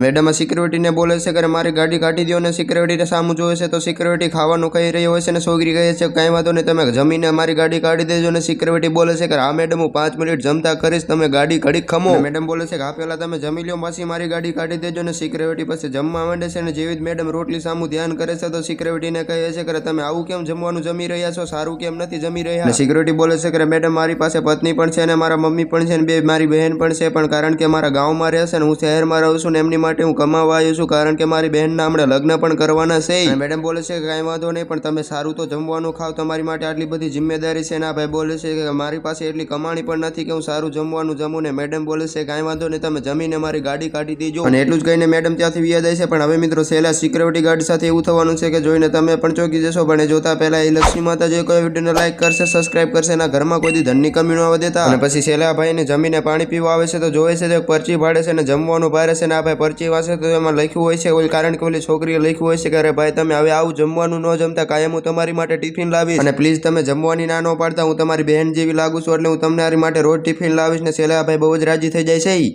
Madam આ સિક્યુરિટીને બોલે છે કે મારી ગાડી કાઢી દો અને સિક્યુરિટીને સામું જોવે છે તો સિક્યુરિટી ખાવાનું કહી રહ્યો હોય છે અને છોકરી કહે છે કાંઈ વાંધો નહીં તમે જમીને મારી ગાડી કાઢી દેજો અને સિક્યુરિટી બોલે છે કે હા મેડમ હું પાંચ મિનિટ જમતા કરીશ તમે ગાડી ઘડીક ખમો. મેડમ બોલે છે કે હા પહેલાં તમે જમી લો પાછી મારી ગાડી કાઢી દેજો અને સિક્યુરિટી પછી જમવા માંડે છે અને જેવી જ મેડમ રોટલી સામું ધ્યાન કરે છે તો સિક્યુરિટીને કહે છે કે તમે આવું કેમ જમવાનું જમી રહ્યા છો સારું કેમ નથી જમી રહ્યા? સિક્યુરિટી બોલે છે કે મેડમ મારી પાસે પત્ની પણ છે અને મારા મમ્મી પણ છે અને બે મારી બહેન પણ છે પણ કારણ કે મારા ગામમાં રહે છે અને હું શહેરમાં રહું છું ને એમની માટે હું કમાવા આવ્યો છું કારણ કે મારી બહેનના હમણાં લગ્ન પણ કરવાના છે. મેડમ બોલે છે કે કાંઈ વાંધો નહીં પણ તમે સારું તો જમવાનું ખાવ તમારી માટે આટલી બધી જિમ્મેદારી છે. ને ભાઈ બોલે છે કે મારી પાસે એટલી કમાણી પણ નથી કે હું સારું જમવાનું જમું ને મેડમ બોલે છે કાંઈ વાંધો નહીં તમે જમીને મારી ગાડી કાઢી દેજો. અને એટલું જ કહીને મેડમ ત્યાંથી વ્યા જાય છે. પણ હવે મિત્રો સહેલા સિક્યુરિટી ગાર્ડ સાથે એવું થવાનું છે કે જોઈને તમે પણ ચોકી જશો પણ એ જોતા પહેલા એ લક્ષ્મી માતા જે કોઈ વિડીયોને લાઈક કરશે સબસ્ક્રાઇબ કરશે એના ઘરમાં કોઈ ધનની કમી ન આવવા દેતા. અને પછી શેલા ભાઈને જમીને પાણી પીવા આવે છે તો જોવે છે તો પરચી ભાડે છે અને જમવાનું ભારે છે ને આ ભાઈ પરચી વાંચે તો એમાં લખ્યું હોય છે કારણ કે ઓલી છોકરીએ લખ્યું હોય છે કે અરે ભાઈ તમે હવે આવું જમવાનું ન જમતા, કાયમ હું તમારી માટે ટિફિન લાવીશ અને પ્લીઝ તમે જમવાની ના ન પાડતા, હું તમારી બહેન જેવી લાગુ છું, એટલે હું તમને મારી માટે રોજ ટિફિન લાવીશ ને છેલ્લા ભાઈ બહુ જ રાજી થઈ જાય છે.